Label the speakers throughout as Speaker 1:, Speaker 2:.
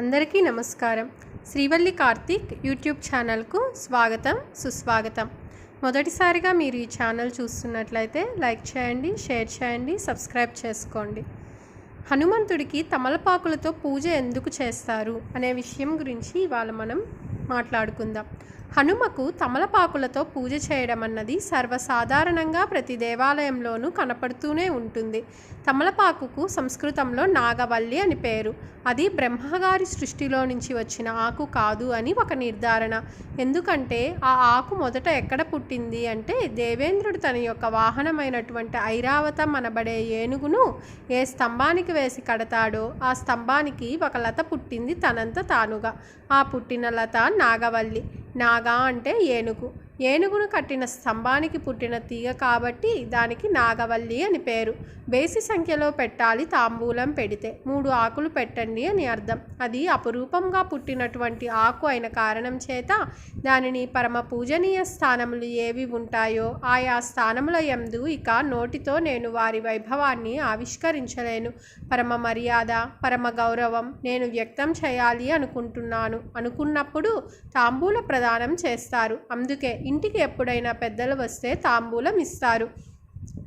Speaker 1: అందరికీ నమస్కారం. శ్రీవల్లి కార్తీక్ యూట్యూబ్ ఛానల్కు స్వాగతం సుస్వాగతం. మొదటిసారిగా మీరు ఈ ఛానల్ చూస్తున్నట్లయితే లైక్ చేయండి షేర్ చేయండి సబ్స్క్రైబ్ చేసుకోండి. హనుమంతుడికి తమలపాకులతో పూజ ఎందుకు చేస్తారు అనే విషయం గురించి ఇవాళ మనం మాట్లాడుకుందాం. హనుమకు తమలపాకులతో పూజ చేయడం అన్నది సర్వసాధారణంగా ప్రతి దేవాలయంలోనూ కనపడుతూనే ఉంటుంది. తమలపాకుకు సంస్కృతంలో నాగవల్లి అని పేరు. అది బ్రహ్మగారి సృష్టిలో నుంచి వచ్చిన ఆకు కాదు అని ఒక నిర్ధారణ. ఎందుకంటే ఆ ఆకు మొదట ఎక్కడ పుట్టింది అంటే దేవేంద్రుడు తన యొక్క వాహనమైనటువంటి ఐరావతం అనబడే ఏనుగును ఏ స్తంభానికి వేసి కడతాడో ఆ స్తంభానికి ఒక లత పుట్టింది తనంత తానుగా. ఆ పుట్టిన లత నాగవల్లి. నాగా అంటే ఏనుగు. ఏనుగును కట్టిన స్తంభానికి పుట్టిన తీగ కాబట్టి దానికి నాగవల్లి అని పేరు. బేసి సంఖ్యలో పెట్టాలి తాంబూలం పెడితే. మూడు ఆకులు పెట్టండి అని అర్థం. అది అపురూపంగా పుట్టినటువంటి ఆకు అయిన కారణం చేత దానిని పరమ పూజనీయ స్థానములు ఏవి ఉంటాయో ఆయా స్థానముల యందు ఇక నోటితో నేను వారి వైభవాన్ని ఆవిష్కరించలేను. పరమ మర్యాద పరమ గౌరవం నేను వ్యక్తం చేయాలి అనుకుంటున్నాను. అనుకున్నప్పుడు తాంబూల ప్రదానం చేస్తారు. అందుకే ఇంటికి ఎప్పుడైనా పెద్దలు వస్తే తాంబూలం ఇస్తారు.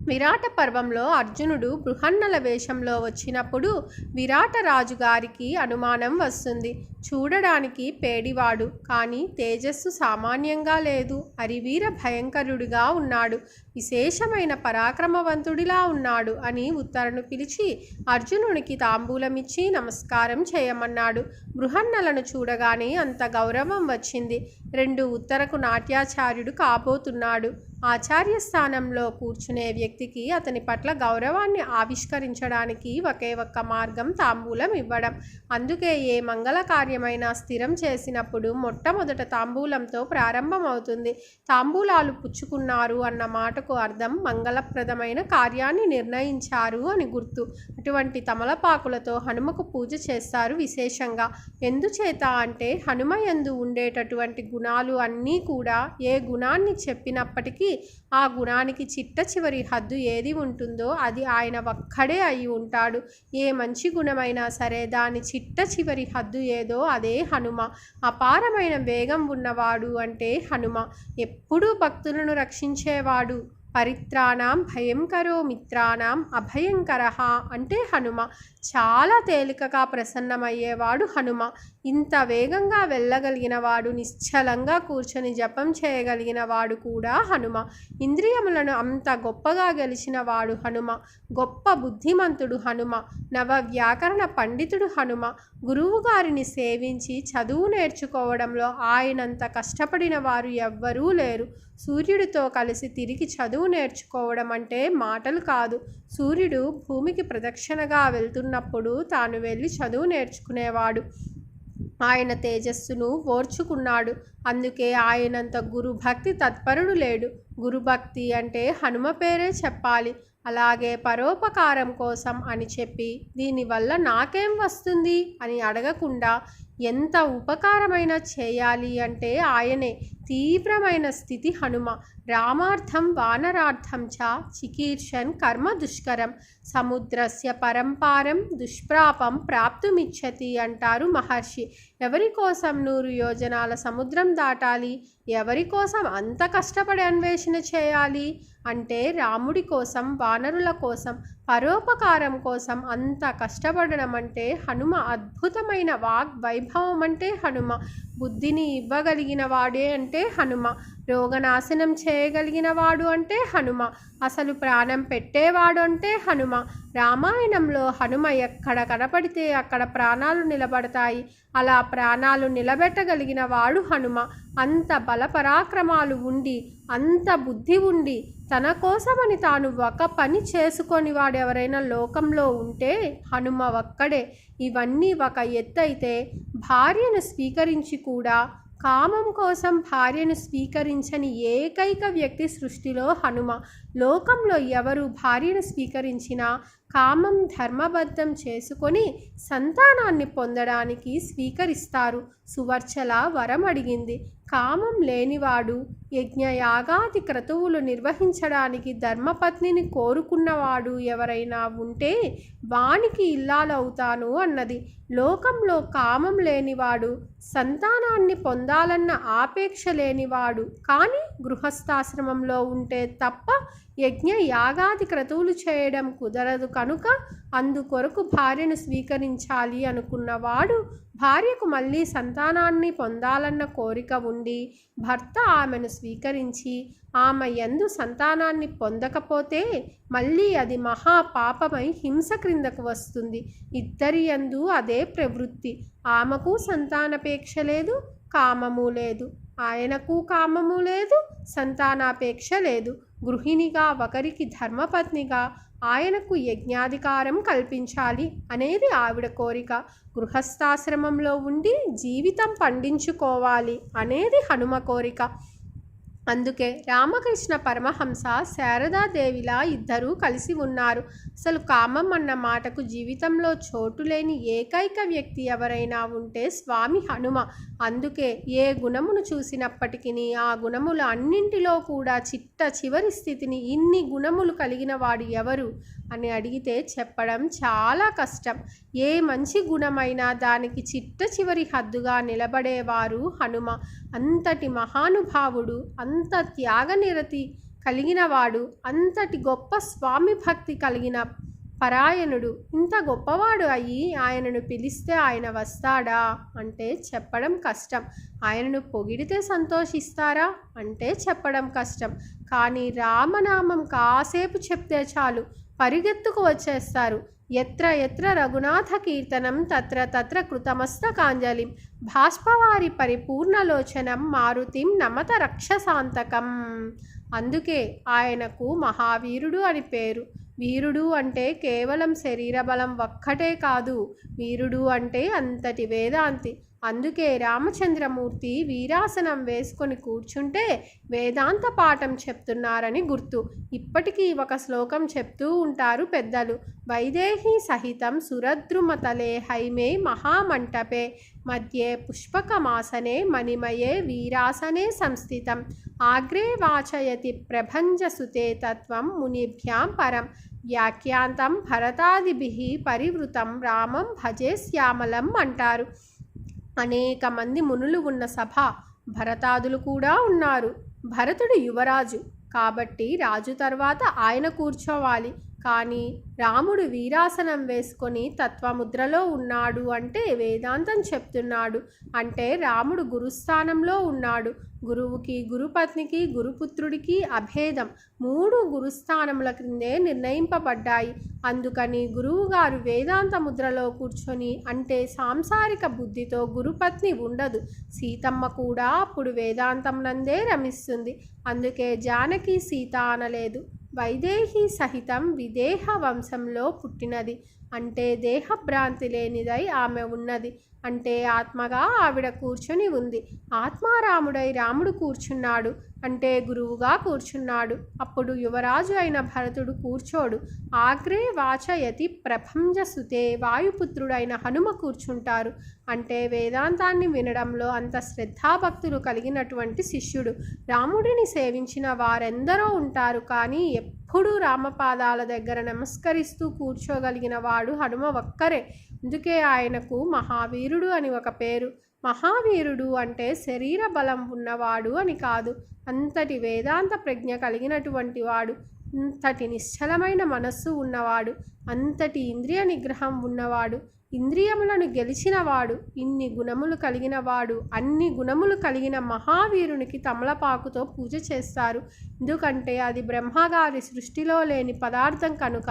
Speaker 1: విరాట పర్వంలో అర్జునుడు బృహన్నల వేషంలో వచ్చినప్పుడు విరాట రాజుగారికి అనుమానం వస్తుంది. చూడడానికి పేడివాడు కానీ తేజస్సు సామాన్యంగా లేదు. అరివీర భయంకరుడిగా ఉన్నాడు. విశేషమైన పరాక్రమవంతుడిలా ఉన్నాడు అని ఉత్తరను పిలిచి అర్జునునికి తాంబూలమిచ్చి నమస్కారం చేయమన్నాడు. బృహన్నలను చూడగానే అంత గౌరవం వచ్చింది. రెండు ఉత్తరకు నాట్యాచార్యుడు కాబోతున్నాడు. ఆచార్య స్థానంలో కూర్చునే వ్యక్తికి అతని పట్ల గౌరవాన్ని ఆవిష్కరించడానికి ఒకే ఒక్క మార్గం తాంబూలం ఇవ్వడం. అందుకే ఏ మంగళ కార్యమైనా స్థిరం చేసినప్పుడు మొట్టమొదట తాంబూలంతో ప్రారంభమవుతుంది. తాంబూలాలు పుచ్చుకున్నారు అన్న మాటకు అర్థం మంగళప్రదమైన కార్యాన్ని నిర్ణయించారు అని గుర్తు. అటువంటి తమలపాకులతో హనుమకు పూజ చేస్తారు విశేషంగా. ఎందుచేత అంటే హనుమ ఎందు ఉండేటటువంటి గుణాలు అన్నీ కూడా ఏ గుణాన్ని చెప్పినప్పటికీ ఆ గుణానికి చిట్ట చివరి హద్దు ఏది ఉంటుందో అది ఆయన ఒక్కడే అయి ఉంటాడు. ఏ మంచి గుణమైనా సరే దాని చిట్ట చివరి హద్దు ఏదో అదే హనుమ. అపారమైన వేగం ఉన్నవాడు అంటే హనుమ. ఎప్పుడూ భక్తులను రక్షించేవాడు. పరిత్రాణం భయంకరో మిత్రాణం అభయంకర అంటే హనుమ. చాలా తేలికగా ప్రసన్నమయ్యేవాడు హనుమ. ఇంత వేగంగా వెళ్ళగలిగిన వాడు నిశ్చలంగా కూర్చొని జపం చేయగలిగిన వాడు కూడా హనుమ. ఇంద్రియములను అంత గొప్పగా గెలిచిన వాడు హనుమ. గొప్ప బుద్ధిమంతుడు హనుమ. నవ వ్యాకరణ పండితుడు హనుమ. గురువు గారిని సేవించి చదువు నేర్చుకోవడంలో ఆయనంత కష్టపడిన వారు ఎవ్వరూ లేరు. సూర్యుడితో కలిసి తిరిగి చదువు నేర్చుకోవడం అంటే మాటలు కాదు. సూర్యుడు భూమికి ప్రదక్షిణగా వెళ్తున్నప్పుడు తాను వెళ్ళి చదువు నేర్చుకునేవాడు. ఆయన తేజస్సును ఓర్చుకున్నాడు. అందుకే ఆయనంత గురుభక్తి తత్పరుడు లేడు. గురుభక్తి అంటే హనుమ పేరే చెప్పాలి. అలాగే పరోపకారం కోసం అని చెప్పి దీనివల్ల నాకేం వస్తుంది? అని అడగకుండా ఎంత ఉపకారమైనా చేయాలి అంటే ఆయనే తీవ్రమైన స్థితి హనుమ. రామార్థం వానరార్థం చ చికీర్షన్ కర్మ దుష్కరం. సముద్రస్య పరంపారం దుష్ప్రాపం ప్రాప్తుమిచ్చతి అంటారు మహర్షి. ఎవరి కోసం నూరు యోజనాల సముద్రం దాటాలి? ఎవరి కోసం అంత కష్టపడి అన్వేషణ చేయాలి? అంటే రాముడి కోసం వానరుల కోసం పరోపకారం కోసం అంత కష్టపడడం అంటే హనుమ అద్భుతమైన వాగ్ వైభవం అంటే హనుమ. బుద్ధిని ఇవ్వగలిగిన వాడే అంటే హనుమ. రోగనాశనం చేయగలిగిన వాడు అంటే హనుమ. అసలు ప్రాణం పెట్టేవాడు అంటే హనుమ. రామాయణంలో హనుమ ఎక్కడ కనపడితే అక్కడ ప్రాణాలు నిలబడతాయి. అలా ప్రాణాలు నిలబెట్టగలిగిన వాడు హనుమ. అంత బలపరాక్రమాలు ఉండి అంత బుద్ధి ఉండి తన కోసమని తాను ఒక పని చేసుకొని వాడెవరైనా లోకంలో ఉంటే హనుమ ఒక్కడే. ఇవన్నీ ఒక ఎత్తైతే భార్యను స్వీకరించి కూడా కామం కోసం భార్యను స్వీకరించని ఏకైక వ్యక్తి సృష్టిలో హనుమ. లోకంలో ఎవరు భార్యను స్వీకరించినా కామం ధర్మబద్ధం చేసుకొని సంతానాన్ని పొందడానికి స్వీకరిస్తారు. సువర్చల వరం అడిగింది. కామం లేనివాడు యజ్ఞయాగాది క్రతువులు నిర్వహించడానికి ధర్మపత్నిని కోరుకున్నవాడు ఎవరైనా ఉంటే వానికి ఇల్లాలవుతాను అన్నది. లోకంలో కామం లేనివాడు సంతానాన్ని పొందాలన్న ఆపేక్ష లేనివాడు కానీ గృహస్థాశ్రమంలో ఉంటే తప్ప యజ్ఞ యాగాది క్రతువులు చేయడం కుదరదు కనుక అందుకొరకు భార్యను స్వీకరించాలి అనుకున్నవాడు భార్యకు మళ్ళీ సంతానాన్ని పొందాలన్న కోరిక ఉండి భర్త ఆమెను స్వీకరించి ఆమె యందు సంతానాన్ని పొందకపోతే మళ్ళీ అది మహాపాపమై హింస క్రిందకు వస్తుంది. ఇద్దరి యందు అదే ప్రవృత్తి. ఆమెకు సంతానపేక్ష లేదు కామము లేదు. ఆయనకు కామము లేదు సంతానాపేక్ష లేదు. గృహిణిగా ఒకరికి ధర్మపత్నిగా ఆయనకు యజ్ఞాధికారం కల్పించాలి అనేది ఆవిడ కోరిక. గృహస్థాశ్రమంలో ఉండి జీవితం పండించుకోవాలి అనేది హనుమ కోరిక. అందుకే రామకృష్ణ పరమహంస శారదాదేవిలా ఇద్దరూ కలిసి ఉన్నారు. అసలు కామం అన్న మాటకు జీవితంలో చోటు లేని ఏకైక వ్యక్తి ఎవరైనా ఉంటే స్వామి హనుమ. అందుకే ఏ గుణమును చూసినప్పటికీ ఆ గుణములు అన్నింటిలో కూడా చిట్ట చివరి స్థితిని ఇన్ని గుణములు కలిగిన వాడు ఎవరు అని అడిగితే చెప్పడం చాలా కష్టం. ఏ మంచి గుణమైనా దానికి చిట్ట చివరి హద్దుగా నిలబడేవారు హనుమ. అంతటి మహానుభావుడు అంత అంత త్యాగనిరతి కలిగినవాడు అంతటి గొప్ప స్వామి భక్తి కలిగిన పరాయణుడు. ఇంత గొప్పవాడు అయ్యి ఆయనను పిలిస్తే ఆయన వస్తాడా? అంటే చెప్పడం కష్టం. ఆయనను పొగిడితే సంతోషిస్తారా? అంటే చెప్పడం కష్టం. కానీ రామనామం కాసేపు చెప్తే చాలు పరిగెత్తుకు వచ్చేస్తారు. ఎత్ర ఎత్ర రఘునాథ కీర్తనం తత్ర తత్ర కృతమస్తకాంజలిం భాష్పవారి పరిపూర్ణలోచనం మారుతిం నమత రక్షసాంతకం. అందుకే ఆయనకు మహావీరుడు అని పేరు. వీరుడు అంటే కేవలం శరీర బలం ఒక్కటే కాదు వీరుడు అంటే అంతటి వేదాంతి. అందుకే రామచంద్రమూర్తి వీరాసనం వేసుకొని కూర్చుంటే వేదాంత పాఠం చెప్తున్నారని గుర్తు. ఇప్పటికీ ఒక శ్లోకం చెప్తూ ఉంటారు పెద్దలు. వైదేహి సహితం సురద్రుమతలే హైమే మహామంటపే. మధ్యే పుష్పకమాసనే మణిమయే వీరాసనే సంస్థితం. ఆగ్రే వాచయతి ప్రభంజసుతే తత్వం మునిభ్యాం పరం. వ్యాఖ్యాంతం భరతాదిభి పరివృతం. రామం భజే శ్యామలం అంటారు. అనేక మంది మునులు ఉన్న సభ భరతాదులు కూడా ఉన్నారు. భరతుడు యువరాజు. కాబట్టి రాజు తర్వాత ఆయన కూర్చోవాలి. కానీ రాముడు వీరాసనం వేసుకొని తత్వముద్రలో ఉన్నాడు అంటే వేదాంతం చెప్తున్నాడు. అంటే రాముడు గురుస్థానంలో ఉన్నాడు. గురువుకి గురుపత్నికి గురుపుత్రుడికి అభేదం మూడు గురుస్థానముల క్రిందే నిర్ణయింపబడ్డాయి. అందుకని గురువుగారు వేదాంత ముద్రలో కూర్చొని అంటే సాంసారిక బుద్ధితో గురుపత్ని ఉండదు. సీతమ్మ కూడా అప్పుడు వేదాంతం నందే రమిస్తుంది. అందుకే జానకి సీత అనలేదు. వైదేహి సహితం విదేహ వంశంలో పుట్టినది. అంటే దేహభ్రాంతి లేనిదై ఆమె ఉన్నది. అంటే ఆత్మగా ఆవిడ కూర్చొని ఉంది. ఆత్మారాముడై రాముడు కూర్చున్నాడు. అంటే గురువుగా కూర్చున్నాడు. అప్పుడు యువరాజు అయిన భరతుడు కూర్చోడు. ఆగ్రే వాచయతి ప్రపంచసుతే వాయుపుత్రుడైన హనుమ కూర్చుంటారు. అంటే వేదాంతాన్ని వినడంలో అంత శ్రద్ధాభక్తులు కలిగినటువంటి శిష్యుడు. రాముడిని సేవించిన వారెందరో ఉంటారు కానీ ఎప్పుడూ రామపాదాల దగ్గర నమస్కరిస్తూ కూర్చోగలిగిన వాడు హనుమ ఒక్కరే. అందుకే ఆయనకు మహావీరుడు అని ఒక పేరు. మహావీరుడు అంటే శరీర బలం ఉన్నవాడు అని కాదు అంతటి వేదాంత ప్రజ్ఞ కలిగినటువంటి వాడు. అంతటి నిశ్చలమైన మనస్సు ఉన్నవాడు అంతటి ఇంద్రియ నిగ్రహం ఉన్నవాడు. ఇంద్రియములను గెలిచినవాడు ఇన్ని గుణములు కలిగినవాడు అన్ని గుణములు కలిగిన మహావీరునికి తమలపాకుతో పూజ చేస్తారు. ఎందుకంటే అది బ్రహ్మగారి సృష్టిలో లేని పదార్థం కనుక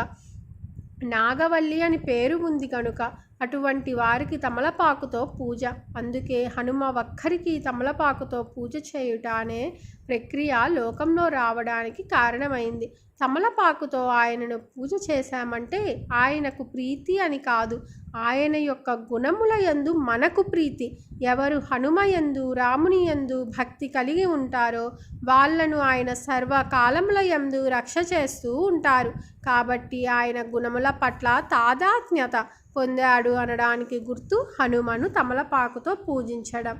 Speaker 1: నాగవల్లి అని పేరు ఉంది కనుక అటువంటి వారికి తమలపాకుతో పూజ. అందుకే హనుమ ఒక్కరికి తమలపాకుతో పూజ చేయుట అనే ప్రక్రియ లోకంలో రావడానికి కారణమైంది. తమలపాకుతో ఆయనను పూజ చేశామంటే ఆయనకు ప్రీతి అని కాదు ఆయన యొక్క గుణముల యందు మనకు ప్రీతి. ఎవరు హనుమ యందు రాముని యందు భక్తి కలిగి ఉంటారో వాళ్ళను ఆయన సర్వకాలముల యందు రక్ష చేస్తూ ఉంటారు. కాబట్టి ఆయన గుణముల పట్ల తాదాత్మ్యత పొందాడు అనడానికి గుర్తు హనుమను తమలపాకుతో పూజించడం.